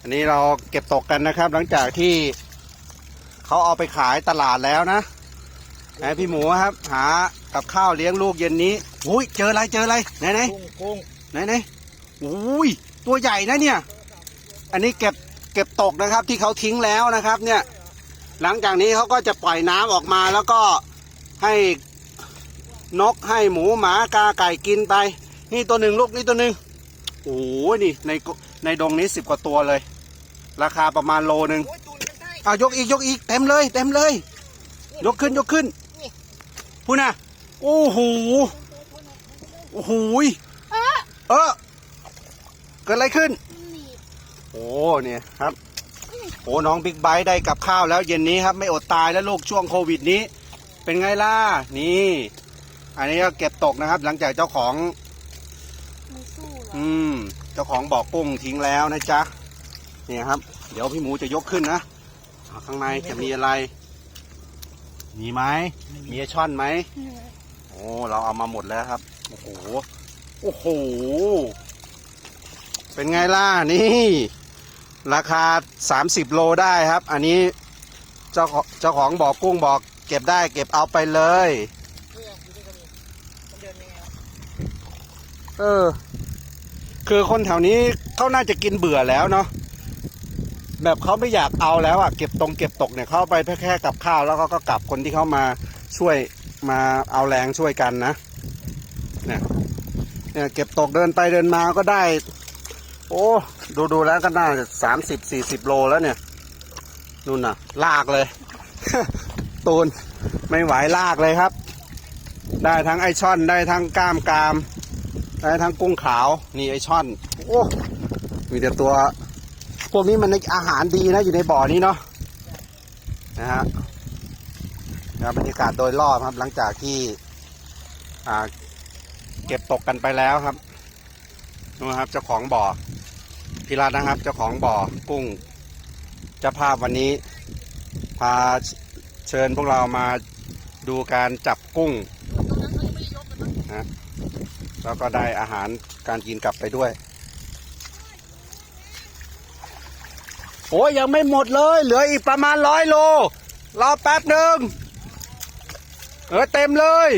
อันนี้เราเก็บตกกันนะครับ หลังจากที่เขาเอาไปขายตลาดแล้วนะไหนพี่หมูครับ หากับข้าวเลี้ยงลูกเย็นนี้อุ้ยเจออะไรเจออะไรไหนไหนกุ้งกุ้งไหนไหนอุ้ยตัวใหญ่นะเนี่ย อันนี้เก็บเก็บตกนะครับที่เขาทิ้งแล้วนะครับ เนี่ย หลังจากนี้เขาก็จะปล่อยน้ำออกมาแล้วก็ให้นกให้หมูหมากาไก่กินไป นี่ตัวหนึ่งลูกนี่ตัวหนึ่งโอ้โหนี่ในก ในดงนี้สิบกว่าตัวเลย ราคาประมาณโลหนึ่งโอ้ยตูดกันได้เอายกอีกยกอีกเต็มเลย เต็มเลย ยกขึ้นยกขึ้นพูดนะโอ้โหโอ้โหยเออเกิดอะไรขึ้น โอ้เนี่ยครับโอ้น้องบิ๊กไบค์ได้กับข้าวแล้วเย็นนี้ครับไม่อดตายแล้วลูกช่วงโควิดนี้ เป็นไงล่ะนี่ อันนี้ก็เก็บตกนะครับ หลังจากเจ้าของไม่สู้เหร อืม เจ้าของบ่อกุ้งทิ้งแล้วนะจ๊ะเนี่ยครับ เดี๋ยวพี่หมูจะยกขึ้นนะข้างในจะมีอะไร มีไหมมีช่อนไหมโอ้เราเอามาหมดแล้วครับโอ้โหโอ้โหเป็นไงล่ะนี่ ราคา 30 โลได้ครับ อันนี้เจ้าของเจ้าของบอกกุ้งบอก เก็บได้เก็บเอาไปเลย เออ คือคนแถวนี้เขาน่าจะกินเบื่อแล้วเนาะแบบเขาไม่อยากเอาแล้วอะเก็บตรงเก็บตกเนี่ยเขาไปแค่แค่กับข้าวแล้วเขาก็กลับคนที่เขามาช่วยมาเอาแรงช่วยกันนะเนี่ยเนี่ยเก็บตกเดินไปเดินมาก็ได้ โอ้ดูดูแล้วก็น่าจะสามสิบสี่สิบโลแล้วเนี่ยนู่นน่ะ ลากเลย ตูนไม่ไหวลากเลยครับ ได้ทั้งไอช่อนได้ทั้งกล้ามกาม ได้ทั้งกุ้งขาวนี่ไอช่อน โอ้มีแต่ตัว พวกนี้มันอาหารดีนะอยู่ในบ่อนี้เนาะนะฮะบรรยากาศโดยรอบครับ หลังจากที่อ่าเก็บตกกันไปแล้วครับนู่นครับ เจ้าของบ่อพิรัตนะครับ เจ้าของบ่อกุ้งเจ้าภาพวันนี้ พาเชิญพวกเรามาดูการจับกุ้ง แล้วก็ได้อาหารการกินกลับไปด้วย โอ้ยยังไม่หมดเลย เหลืออีกประมาณร้อยโล รอแป๊บหนึ่งเออเต็มเลย